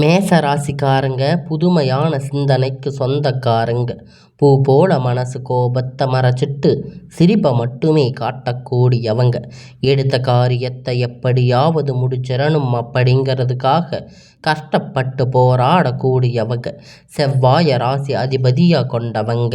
மேச ராசிக்காரங்க புதுமையான சிந்தனைக்கு சொந்தக்காரங்க. பூ போல மனசு கோபத்தை மறைச்சிட்டு சிரிப்பை மட்டுமே காட்டக்கூடியவங்க எடுத்த காரியத்தை எப்படியாவது முடிச்சிடணும் அப்படிங்கிறதுக்காக கஷ்டப்பட்டு போராடக்கூடியவங்க. செவ்வாய ராசி அதிபதியாக கொண்டவங்க.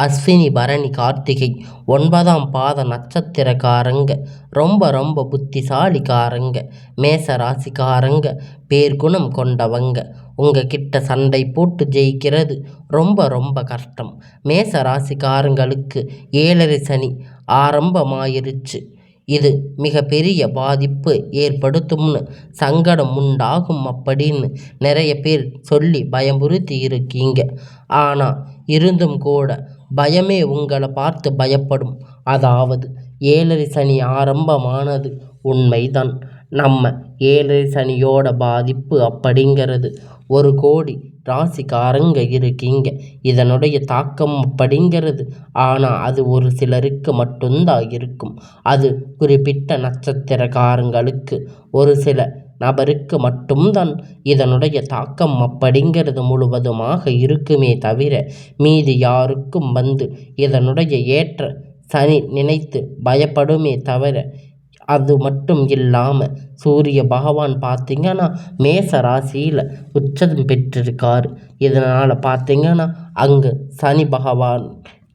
அஸ்வினி பரணி கார்த்திகை ஒன்பதாம் பாத நட்சத்திரக்காரங்க. ரொம்ப ரொம்ப புத்திசாலிக்காரங்க. மேச ராசிக்காரங்க. பேர்குணம் கொண்டவங்க. உங்கள் கிட்ட சண்டை போட்டு ஜெயிக்கிறது ரொம்ப ரொம்ப கஷ்டம். மேச ராசிக்காரங்களுக்கு ஏழரை சனி ஆரம்பமாயிருச்சு. இது மிகப்பெரிய பாதிப்பு ஏற்படுத்தும்னு சங்கடம் உண்டாகும் அப்படின்னு நிறைய பேர் சொல்லி பயமுறுத்தி இருக்கீங்க. ஆனால் இருந்தும் கூட பயமே உங்களை பார்த்து பயப்படும். அதாவது ஏழரை சனி ஆரம்பமானது உண்மைதான். நம்ம ஏழரை சனியோட பாதிப்பு அப்படிங்கிறது ஒரு கோடி ராசிக்காரங்க இருக்கீங்க. இதனுடைய தாக்கம் அப்படிங்கிறது. ஆனால் அது ஒரு சிலருக்கு மட்டும்தான் இருக்கும். அது குறிப்பிட்ட நட்சத்திரக்காரங்களுக்கு ஒரு சில நபருக்கு மட்டும்தான் இதனுடைய தாக்கம் அப்படிங்கிறது முழுவதுமாக இருக்குமே தவிர மீதி யாருக்கும் வந்து இதனுடைய ஏற்ற சனி நினைத்து பயப்படுமே தவிர அது மட்டும் இல்லாமல் சூரிய பகவான் பார்த்திங்கன்னா மேச ராசியில் உச்சம் பெற்றிருக்கார். இதனால் பார்த்திங்கன்னா அங்கே சனி பகவான்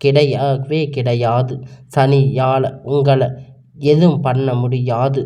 கிடையவே கிடையாது. சனியால் உங்களை எதுவும் பண்ண முடியாது.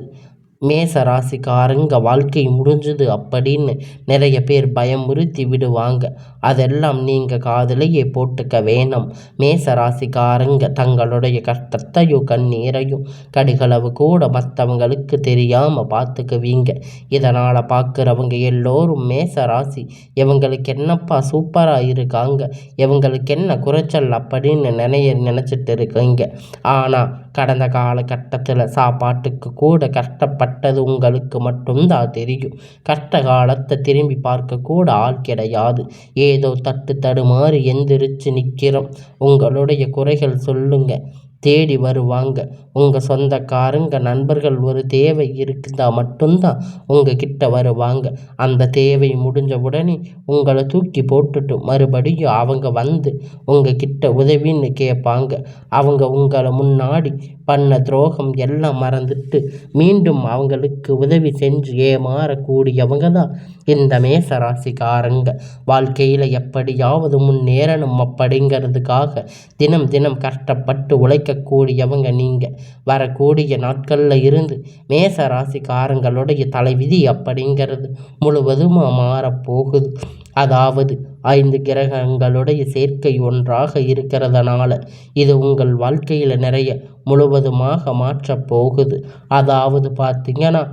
மேச ராசிக்காரங்க வாழ்க்கை முடிஞ்சுது அப்படின்னு நிறைய பேர் பயமுறுத்தி விடுவாங்க. அதெல்லாம் நீங்கள் காதலையே போட்டுக்க வேணும். மேச ராசிக்காரங்க தங்களுடைய கஷ்டத்தையும் கண்ணீரையும் கடிகளவு கூட மற்றவங்களுக்கு தெரியாமல் பார்த்துக்குவீங்க இதனால் பார்க்குறவங்க எல்லோரும் மேச ராசி. இவங்களுக்கு என்னப்பா சூப்பராக இருக்காங்க? இவங்களுக்கு என்ன குறைச்சல் அப்படின்னு நினைய நினச்சிட்டு இருக்கீங்க. ஆனால் கடந்த காலகட்டத்தில் சாப்பாட்டுக்கு கூட கஷ்டப்பட்டது உங்களுக்கு மட்டும்தான் தெரியும். கஷ்ட காலத்தை திரும்பி பார்க்க கூட ஆள் கிடையாது. ஏதோ தட்டு தடுமாறி எந்திரிச்சு நிற்கிறோம் உங்களுடைய குறைகள் சொல்லுங்கள் தேடி வருவாங்க. உங்கள் சொந்தக்காரங்க நண்பர்கள் ஒரு தேவை இருக்குதா மட்டும்தான் உங்கள் கிட்ட வருவாங்க. அந்த தேவை முடிஞ்ச உடனே உங்களை தூக்கி போட்டுட்டு மறுபடியும் அவங்க வந்து உங்கள் கிட்ட உதவின்னு கேட்பாங்க. அவங்க உங்களை முன்னாடி பண்ண துரோகம் எல்லாம் மறந்துட்டு மீண்டும் அவங்களுக்கு உதவி செஞ்சு ஏமாறக்கூடியவங்க தான் இந்த மேச ராசிக்காரங்க வாழ்க்கையில் எப்படியாவது முன்னேறணும் அப்படிங்கிறதுக்காக தினம் தினம் கஷ்டப்பட்டு உழைக்கக்கூடியவங்க நீங்கள் வரக்கூடிய நாட்களில் இருந்து மேச ராசிக்காரங்களுடைய தலைவிதி அப்படிங்கிறது முழுவதுமாக மாறப்போகுது. அதாவது ஐந்து கிரகங்களுடைய சேர்க்கை ஒன்றாக இருக்கிறதுனால இது உங்கள் வாழ்க்கையில் நிறைய முழுவதுமாக மாற்றப் போகுது. அதாவது பார்த்திங்கன்னா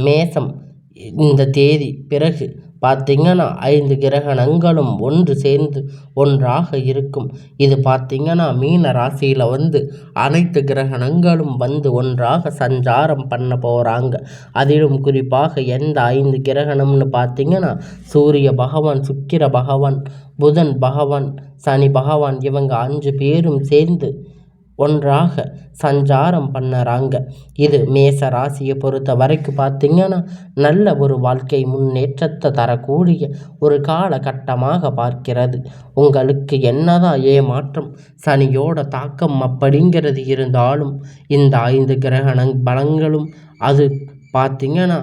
மேசம் இந்த தேதி பிறகு பார்த்திங்கன்னா ஐந்து கிரகணங்களும் ஒன்று சேர்ந்து ஒன்றாக இருக்கும். இது பார்த்திங்கன்னா மீன ராசியில் வந்து அனைத்து கிரகணங்களும் வந்து ஒன்றாக சஞ்சாரம் பண்ண போகிறாங்க அதிலும் குறிப்பாக எந்த ஐந்து கிரகணம்னு பார்த்திங்கன்னா சூரிய பகவான் சுக்கிர பகவான் புதன் பகவான் சனி பகவான் இவங்க அஞ்சு பேரும் சேர்ந்து ஒன்றாக சஞ்சாரம் பண்ணுறாங்க. இது மேச ராசியை பொறுத்த வரைக்கும் பார்த்திங்கன்னா நல்ல ஒரு வாழ்க்கை முன்னேற்றத்தை தரக்கூடிய ஒரு காலகட்டமாக பார்க்கிறது. உங்களுக்கு என்னதான் ஏமாற்றம் சனியோட தாக்கம் அப்படிங்கிறது இருந்தாலும் இந்த ஐந்து கிரகண பலங்களும் அது பார்த்திங்கன்னா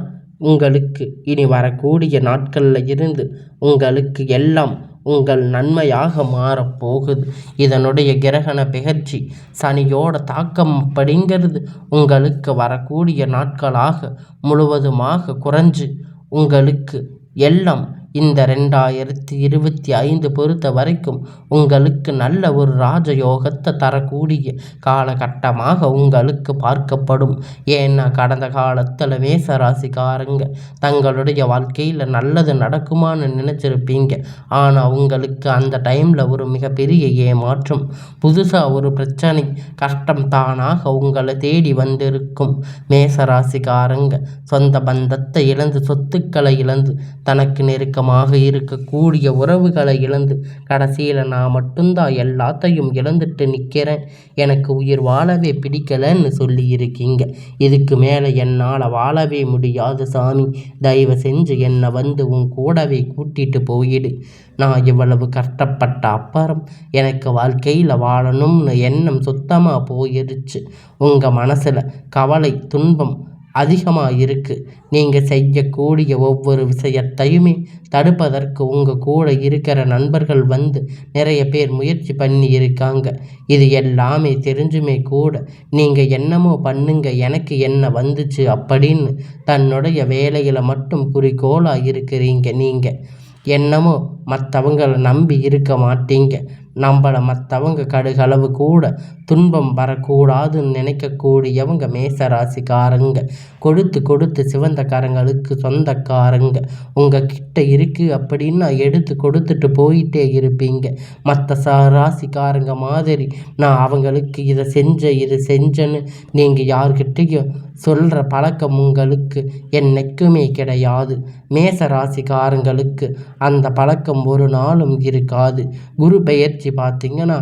உங்களுக்கு இனி வரக்கூடிய நாட்களில் இருந்து உங்களுக்கு எல்லாம் உங்கள் நன்மையாக மாறப்போகுது இதனுடைய கிரகண பெயர்ச்சி சனியோட தாக்கம் அப்படிங்கிறது உங்களுக்கு வரக்கூடிய நாட்களாக முழுவதுமாக குறைஞ்சு உங்களுக்கு எல்லாம் இந்த ரெண்டாயிரத்தி இருபத்தி ஐந்து பொறுத்த வரைக்கும் உங்களுக்கு நல்ல ஒரு ராஜயோகத்தை தரக்கூடிய காலகட்டமாக உங்களுக்கு பார்க்கப்படும். ஏன்னா கடந்த காலத்தில் மேசராசிக்காரங்க தங்களுடைய வாழ்க்கையில் நல்லது நடக்குமான்னு நினச்சிருப்பீங்க. ஆனால் உங்களுக்கு அந்த டைமில் ஒரு மிகப்பெரிய ஏமாற்றம் புதுசாக ஒரு பிரச்சனை கஷ்டம் தானாக உங்களை தேடி வந்திருக்கும். மேசராசிக்காரங்க சொந்த பந்தத்தை இழந்து சொத்துக்களை இழந்து தனக்கு நெருக்கம் நெருக்கமாக இருக்கக்கூடிய உறவுகளை இழந்து கடைசியில் நான் மட்டும்தான் எல்லாத்தையும் இழந்துட்டு நிற்கிறேன் எனக்கு உயிர் வாழவே பிடிக்கலன்னு சொல்லியிருக்கீங்க. இதுக்கு மேலே என்னால் வாழவே முடியாது சாமி. தயவு செஞ்சு என்னை வந்து உன் கூடவே கூட்டிட்டு போயிடு. நான் இவ்வளவு கஷ்டப்பட்ட அப்புறம் எனக்கு வாழ்க்கையில் வாழணும்னு எண்ணம் சுத்தமாக போயிடுச்சு உங்கள் மனசில் கவலை துன்பம் அதிகமாக இருக்குது நீங்கள் செய்யக்கூடிய ஒவ்வொரு விஷயத்தையுமே தடுப்பதற்கு உங்கள் கூட இருக்கிற நண்பர்கள் வந்து நிறைய பேர் முயற்சி பண்ணி இருக்காங்க இது எல்லாமே தெரிஞ்சுமே கூட நீங்கள் என்னமோ பண்ணுங்க எனக்கு என்ன வந்துச்சு அப்படின்னு தன்னுடைய வேலையில் மட்டும் குறிக்கோளாக இருக்கிறீங்க நீங்கள் என்னமோ மற்றவங்கள நம்பி இருக்க மாட்டீங்க. நம்மளை மற்றவங்க கடுகளவு கூட துன்பம் வரக்கூடாதுன்னு நினைக்கக்கூடியவங்க மேச ராசிக்காரங்க கொடுத்து கொடுத்து சிவந்தக்காரங்களுக்கு சொந்தக்காரங்க. உங்கள் கிட்ட இருக்குது அப்படின்னு எடுத்து கொடுத்துட்டு போயிட்டே இருப்பீங்க. மற்ற சா ராசிக்காரங்க மாதிரி நான் அவங்களுக்கு இதை செஞ்சேன் இது செஞ்சேன்னு நீங்கள் யார்கிட்டையும் சொல்கிற பழக்கம் உங்களுக்கு என்னைக்குமே கிடையாது. மேச ராசிக்காரங்களுக்கு அந்த பழக்கம் ஒரு நாளும் இருக்காது. குரு பெயர்ச்சி பார்த்திங்கன்னா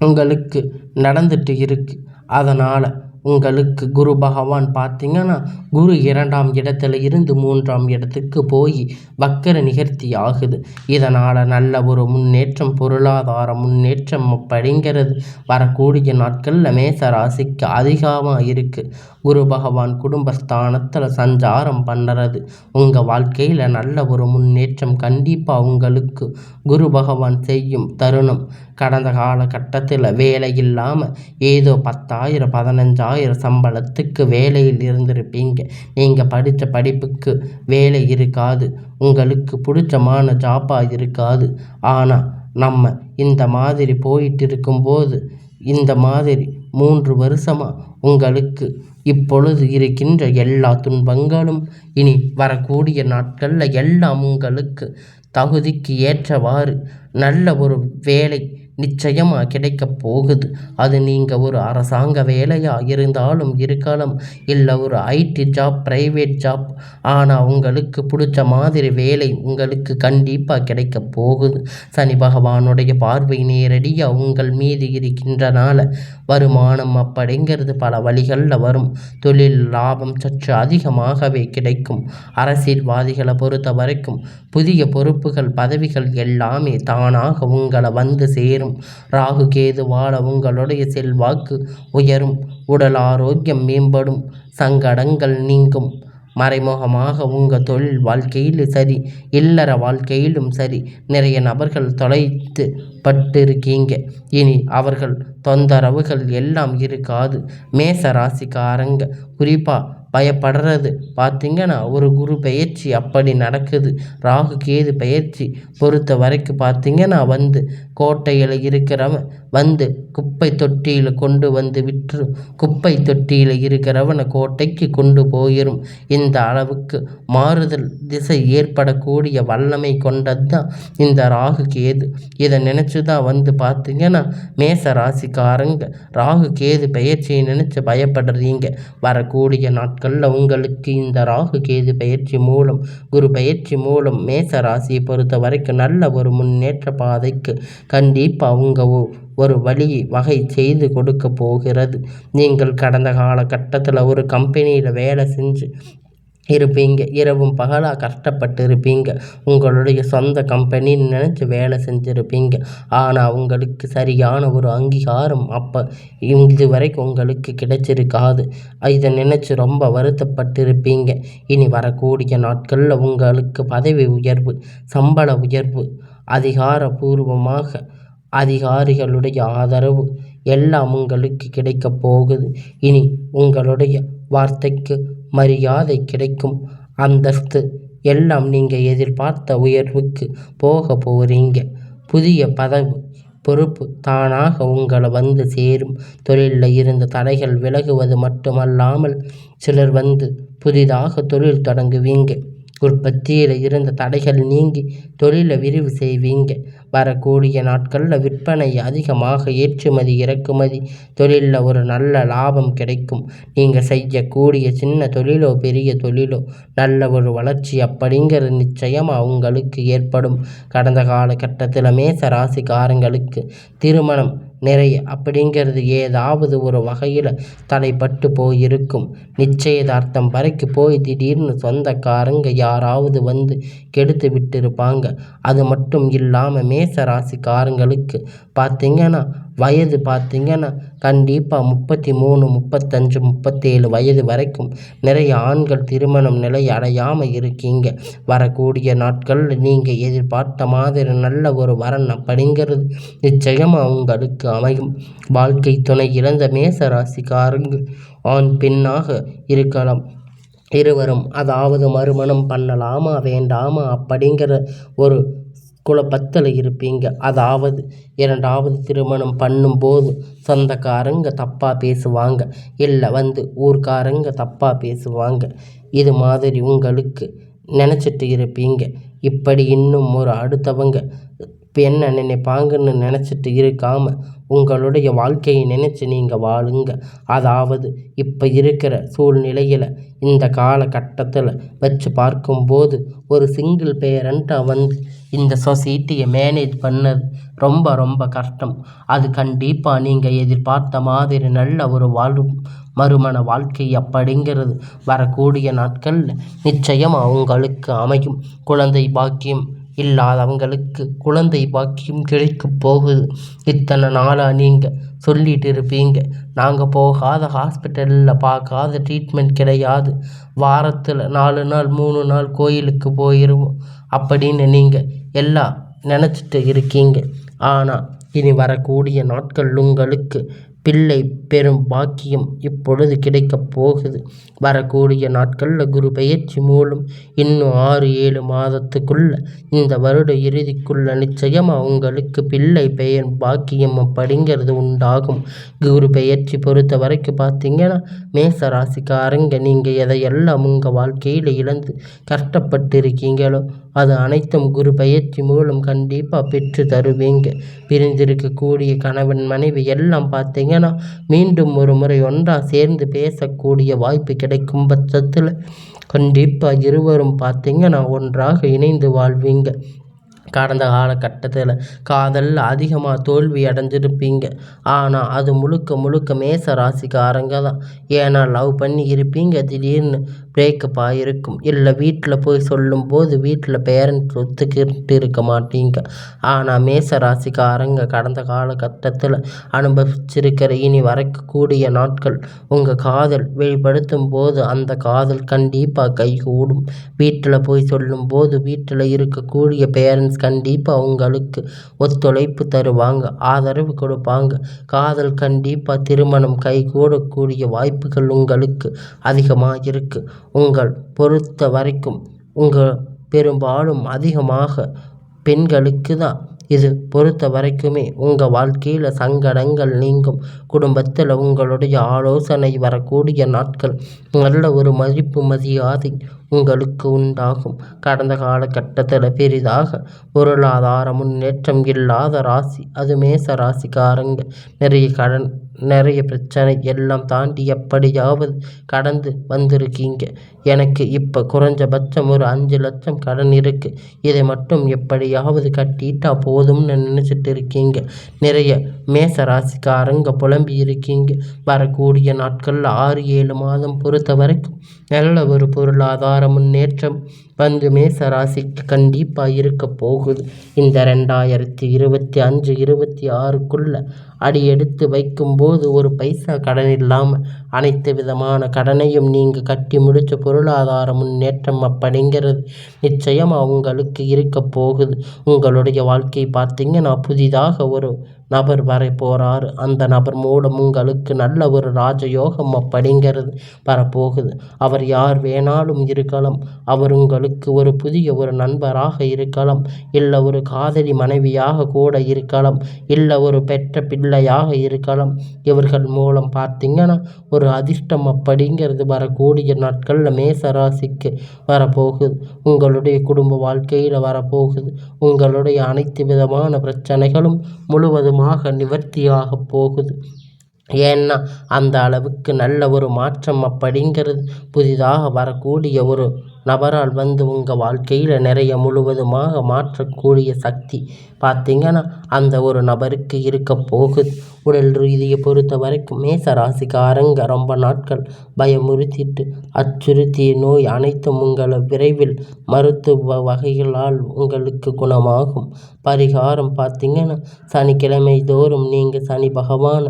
உங்களுக்கு நடந்துட்டு இருக்குது அதனால் உங்களுக்கு குரு பகவான் பார்த்திங்கன்னா குரு இரண்டாம் இடத்துல இருந்து மூன்றாம் இடத்துக்கு போய் வக்கர நிகர்த்தி ஆகுது. இதனால் நல்ல ஒரு முன்னேற்றம் பொருளாதார முன்னேற்றம் அப்படிங்கிறது வரக்கூடிய நாட்களில் மேச ராசிக்கு அதிகமாக இருக்குது குரு பகவான் குடும்பஸ்தானத்தில் சஞ்சாரம் பண்ணுறது உங்கள் வாழ்க்கையில் நல்ல ஒரு முன்னேற்றம் கண்டிப்பாக உங்களுக்கு குரு பகவான் செய்யும் தருணம். கடந்த காலகட்டத்தில் வேலை இல்லாமல் ஏதோ பத்தாயிரம் பதினஞ்சாயிரம் சம்பளத்துக்கு வேலையில் இருந்திருப்பீங்க. நீங்கள் படித்த படிப்புக்கு வேலை இருக்காது. உங்களுக்கு பிடிச்சமான ஜாப்பாக இருக்காது. ஆனால் நம்ம இந்த மாதிரி போயிட்டு இருக்கும்போது இந்த மாதிரி மூன்று வருஷமாக உங்களுக்கு இப்பொழுது இருக்கின்ற எல்லா துன்பங்களும் இனி வரக்கூடிய நாட்களில் எல்லாம் உங்களுக்கு தகுதிக்கு ஏற்றவாறு நல்ல ஒரு வேலை நிச்சயமாக கிடைக்கப் போகுது. அது நீங்கள் ஒரு அரசாங்க வேலையாக இருந்தாலும் இருக்கலாம். இல்லை ஒரு ஐடி ஜாப் ப்ரைவேட் ஜாப் ஆனால் உங்களுக்கு பிடிச்ச மாதிரி வேலை உங்களுக்கு கண்டிப்பாக கிடைக்க போகுது. சனி பகவானுடைய பார்வை நேரடியாக உங்கள் மீது இருக்கின்றனால வருமானம் அப்படிங்கிறது பல வழிகளில் வரும். தொழில் லாபம் சற்று அதிகமாகவே கிடைக்கும். அரசியல்வாதிகளை பொறுத்த வரைக்கும் புதிய பொறுப்புகள் பதவிகள் எல்லாமே தானாக உங்களை வந்து சேரும். ராகு கேது வாழ உங்களுடைய செல்வாக்கு உயரும். உடல் ஆரோக்கியம் மேம்படும். சங்கடங்கள் நீங்கும். மறைமுகமாக உங்கள் தொழில் வாழ்க்கையிலும் சரி இல்லற வாழ்க்கையிலும் சரி நிறைய நபர்கள் தொலைத்து பட்டிருக்கீங்க. இனி அவர்கள் தொந்தரவுகள் எல்லாம் இருக்காது. மேச ராசிக்காரங்க குறிப்பாக பயப்படுறது. பார்த்திங்கன்னா ஒரு குரு பயிற்சி அப்படி நடக்குது. ராகு கேது பயிற்சி பொறுத்த வரைக்கும் பார்த்திங்கன்னா வந்து கோட்டையில் இருக்கிறவன் வந்து குப்பை தொட்டியில் கொண்டு வந்து விற்று குப்பை தொட்டியில் இருக்கிறவனை கோட்டைக்கு கொண்டு போயிடும் இந்த அளவுக்கு மாறுதல் திசை ஏற்படக்கூடிய வல்லமை கொண்டது தான் இந்த ராகு கேது. இதை நினச்சி தான் வந்து பார்த்திங்கன்னா மேச ராசிக்காரங்க ராகு கேது பயிற்சியை நினச்சி பயப்படுறீங்க. வரக்கூடிய நாட்களில் உங்களுக்கு இந்த ராகு கேது பயிற்சி மூலம் குரு பயிற்சி மூலம் மேச ராசியை பொறுத்த வரைக்கும் நல்ல ஒரு முன்னேற்ற பாதைக்கு கண்டிப்பாக அவங்க ஒரு வழி வகை செய்து கொடுக்க போகிறது. நீங்கள் கடந்த காலகட்டத்தில் ஒரு கம்பெனியில் வேலை செஞ்சு இருப்பீங்க. இரவும் பகலாக கஷ்டப்பட்டு இருப்பீங்க உங்களுடைய சொந்த கம்பெனின்னு நினச்சி வேலை செஞ்சுருப்பீங்க. ஆனால் உங்களுக்கு சரியான ஒரு அங்கீகாரம் அப்போ இது வரைக்கும் உங்களுக்கு கிடைச்சிருக்காது. இதை நினச்சி ரொம்ப வருத்தப்பட்டிருப்பீங்க. இனி வரக்கூடிய நாட்களில் உங்களுக்கு பதவி உயர்வு சம்பள உயர்வு அதிகாரபூர்வமாக அதிகாரிகளுடைய ஆதரவு எல்லாம் உங்களுக்கு கிடைக்கப் போகுது. இனி உங்களுடைய வார்த்தைக்கு மரியாதை கிடைக்கும். அந்தஸ்து எல்லாம் நீங்கள் எதிர்பார்த்த உயர்வுக்கு போக போகிறீங்க புதிய பதவி பொறுப்பு தானாக உங்களை வந்து சேரும். தொழிலில் இருந்த தடைகள் விலகுவது மட்டுமல்லாமல் சிலர் வந்து புதிதாக தொழில் தொடங்குவீங்க. உற்பத்தியில் இருந்த தடைகள் நீங்கி தொழிலை விரிவு செய்வீங்க. வரக்கூடிய நாட்களில் விற்பனை அதிகமாக ஏற்றுமதி இறக்குமதி தொழிலில் ஒரு நல்ல லாபம் கிடைக்கும். நீங்கள் செய்யக்கூடிய சின்ன தொழிலோ பெரிய தொழிலோ நல்ல ஒரு வளர்ச்சி அப்படிங்கிறது நிச்சயமாக உங்களுக்கு ஏற்படும். கடந்த காலகட்டத்தில் மேச ராசிக்காரங்களுக்கு திருமணம் நிறை அப்படிங்கிறது ஏதாவது ஒரு வகையில் தலைப்பட்டு போயிருக்கும். நிச்சயதார்த்தம் வரைக்கு போய் திடீர்னு சொந்தக்காரங்க யாராவது வந்து கெடுத்து விட்டுருப்பாங்க. அது மட்டும் இல்லாமல் மேச ராசிக்காரங்களுக்கு பார்த்திங்கன்னா வயது பார்த்திங்கன்னா கண்டிப்பாக முப்பத்தி மூணு முப்பத்தஞ்சு முப்பத்தேழு வயது வரைக்கும் நிறைய ஆண்கள் திருமணம் நிலை அடையாமல் இருக்கீங்க. வரக்கூடிய நாட்களில் நீங்கள் எதிர்பார்த்த மாதிரி நல்ல ஒரு வரன் அப்படிங்கிறது நிச்சயமாக உங்களுக்கு அமையும். வாழ்க்கை துணை இழந்த மேச ராசிக்காரங்க ஆண் பெண்ணாக இருக்கலாம். இருவரும் அதாவது மறுமணம் பண்ணலாமா வேண்டாமா அப்படிங்கிற ஒரு குழப்பத்தில் இருப்பீங்க. அதாவது இரண்டாவது திருமணம் பண்ணும்போது சொந்தக்காரங்க தப்பாக பேசுவாங்க. இல்லை வந்து ஊர்க்காரங்க தப்பாக பேசுவாங்க. இது மாதிரி உங்களுக்கு நினச்சிட்டு இருப்பீங்க. இப்படி இன்னும் ஒரு அடுத்தவங்க இப்போ என்ன நினைப்பாங்கன்னு நினச்சிட்டு இருக்காமல் உங்களுடைய வாழ்க்கையை நினச்சி நீங்கள் வாழுங்க. அதாவது இப்போ இருக்கிற சூழ்நிலையில் இந்த காலகட்டத்தில் வச்சு பார்க்கும்போது ஒரு சிங்கிள் பேரண்ட்டாக வந்து இந்த சொசைட்டியை மேனேஜ் பண்ணது ரொம்ப ரொம்ப கஷ்டம். அது கண்டிப்பாக நீங்கள் எதிர்பார்த்த மாதிரி நல்ல ஒரு வாழும் மறுமண வாழ்க்கை அப்படிங்கிறது வரக்கூடிய நாட்களில் நிச்சயமாக உங்களுக்கு அமையும். குழந்தை பாக்கியம் இல்லாதவங்களுக்கு குழந்தை பாக்கியம் கிடைக்கப் போகுது. இத்தனை நாளாக நீங்கள் சொல்லிட்டு இருப்பீங்க நாங்கள் போகாத ஹாஸ்பிட்டலில் பார்க்காத ட்ரீட்மெண்ட் கிடையாது. வாரத்தில் நாலு நாள் மூணு நாள் கோயிலுக்கு போயிடுவோம் அப்படின்னு நீங்கள் எல்லாம் நினச்சிட்டு இருக்கீங்க. ஆனால் இனி வரக்கூடிய நாட்கள் உங்களுக்கு பிள்ளை பெறும் பாக்கியம் இப்பொழுது கிடைக்கப் போகுது. வரக்கூடிய நாட்களில் குரு பயிற்சி மூலம் இன்னும் ஆறு ஏழு மாதத்துக்குள்ள இந்த வருட இறுதிக்குள்ள நிச்சயமாக உங்களுக்கு பிள்ளை பெயர் பாக்கியம் அப்படிங்கிறது உண்டாகும். குரு பெயர்ச்சி பொறுத்த வரைக்கும் பார்த்தீங்கன்னா மேச ராசிக்காரங்க. நீங்கள் எதையெல்லாம் உங்கள் வாழ்க்கையில் இழந்து கஷ்டப்பட்டு இருக்கீங்களோ அது அனைத்தும் குரு பயிற்சி மூலம் கண்டிப்பாக பெற்று தருவீங்க. பிரிந்திருக்கக்கூடிய கணவன் மனைவி எல்லாம் பார்த்தீங்கன்னா மீண்டும் ஒரு முறை ஒன்றாக சேர்ந்து பேசக்கூடிய வாய்ப்பு கிடைக்கும் பட்சத்தில் கண்டிப்பாக இருவரும் பார்த்தீங்கன்னா ஒன்றாக இணைந்து வாழ்வீங்க. கடந்த காலகட்டத்தில் காதலில் அதிகமாக தோல்வி அடைஞ்சிருப்பீங்க. ஆனால் அது முழுக்க முழுக்க மேச ராசிக்காரங்க தான். ஏன்னா லவ் பண்ணி இருப்பீங்க திடீர்னு பிரேக்கப் ஆகிருக்கும் இல்லை வீட்டில் போய் சொல்லும்போது வீட்டில் பேரண்ட்ஸ் ஒத்துக்கிட்டு இருக்க மாட்டீங்க. ஆனால் மேச ராசிக்காரங்க கடந்த காலகட்டத்தில் அனுபவிச்சிருக்கிற இனி வரக்கூடிய நாட்கள் உங்கள் காதல் வெளிப்படுத்தும் போது அந்த காதல் கண்டிப்பாக கைகூடும். வீட்டில் போய் சொல்லும்போது வீட்டில் இருக்கக்கூடிய பேரண்ட்ஸ் கண்டிப்பாக உங்களுக்கு ஒத்துழைப்பு தருவாங்க. ஆதரவு கொடுப்பாங்க. காதல் கண்டிப்பாக திருமணம் கைகூடக்கூடிய வாய்ப்புகள் உங்களுக்கு அதிகமாக இருக்குது உங்கள் பொறுத்த வரைக்கும் உங்கள் பெரும்பாலும் அதிகமாக பெண்களுக்கு தான். இது பொறுத்த வரைக்குமே உங்கள் வாழ்க்கையில் சங்கடங்கள் நீங்கும். குடும்பத்தில் உங்களுடைய ஆலோசனை வரக்கூடிய நாட்கள். நல்ல ஒரு மதிப்பு மரியாதை உங்களுக்கு உண்டாகும். கடந்த காலகட்டத்தில் பெரிதாக பொருளாதார முன்னேற்றம் இல்லாத ராசி அது மேச ராசிக்காரங்க. நிறைய கடன் நிறைய பிரச்சனை எல்லாம் தாண்டி எப்படியாவது கடந்து வந்திருக்கீங்க. எனக்கு இப்போ குறைஞ்சபட்சம் ஒரு அஞ்சு லட்சம் கடன் இருக்குது இதை மட்டும் எப்படியாவது கட்டிட்டா போதும்னு நினச்சிட்டு இருக்கீங்க. நிறைய மேச ராசிக்காரங்க புலம்பி இருக்கீங்க. வரக்கூடிய நாட்களில் ஆறு ஏழு மாதம் பொறுத்த வரைக்கும் நல்ல ஒரு பொருளாதார முன்னேற்றம் வந்து மேச ராசிக்கு கண்டிப்பாக இருக்க போகுது. இந்த ரெண்டாயிரத்தி இருபத்தி அஞ்சு இருபத்தி ஆறுக்குள்ள அடி எடுத்து வைக்கும்போது ஒரு பைசா கடன் இல்லாமல் அனைத்து விதமான கடனையும் நீங்கள் கட்டி முடித்த பொருளாதார முன்னேற்றம் அப்படிங்கிறது நிச்சயமாக உங்களுக்கு இருக்க போகுது. உங்களுடைய வாழ்க்கையை பார்த்தீங்கன்னா புதிதாக ஒரு நபர் வரை போகிறாரு அந்த நபர் மூலம் உங்களுக்கு நல்ல ஒரு ராஜயோகம் அப்படிங்கிறது வரப்போகுது. அவர் யார் வேணாலும் இருக்கலாம். அவர் உங்களுக்கு உங்களுக்கு ஒரு புதிய ஒரு நண்பராக இருக்கலாம். இல்லை ஒரு காதலி மனைவியாக கூட இருக்கலாம். இல்லை ஒரு பெற்ற பிள்ளையாக இருக்கலாம். இவர்கள் மூலம் பார்த்திங்கன்னா ஒரு அதிர்ஷ்டம் அப்படிங்கிறது வரக்கூடிய நாட்களில் மேசராசிக்கு வரப்போகுது. உங்களுடைய குடும்ப வாழ்க்கையில் வரப்போகுது. உங்களுடைய அனைத்து விதமான பிரச்சனைகளும் முழுவதுமாக நிவர்த்தியாக போகுது. ஏன்னா அந்த அளவுக்கு நல்ல ஒரு மாற்றம் அப்படிங்கிறது புதிதாக வரக்கூடிய ஒரு நபரால் வந்து உங்கள் வாழ்க்கையில் நிறைய முழுவதுமாக மாற்றக்கூடிய சக்தி. பார்த்திங்கன்னா அந்த ஒரு நபருக்கு இருக்க போகுது உடல் ரீதியை பொறுத்த வரைக்கும் மேசராசிக்காரங்க ரொம்ப நாட்கள் பயமுறுத்திட்டு அச்சுறுத்திய நோய் அனைத்தும் உங்களை விரைவில் மருத்துவ வகைகளால் உங்களுக்கு குணமாகும். பரிகாரம் பார்த்தீங்கன்னா சனிக்கிழமை தோறும் நீங்கள் சனி பகவான்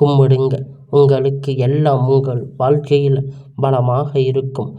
கும்பிடுங்க உங்களுக்கு எல்லாம் உங்கள் வாழ்க்கையில் பலமாக இருக்கும்.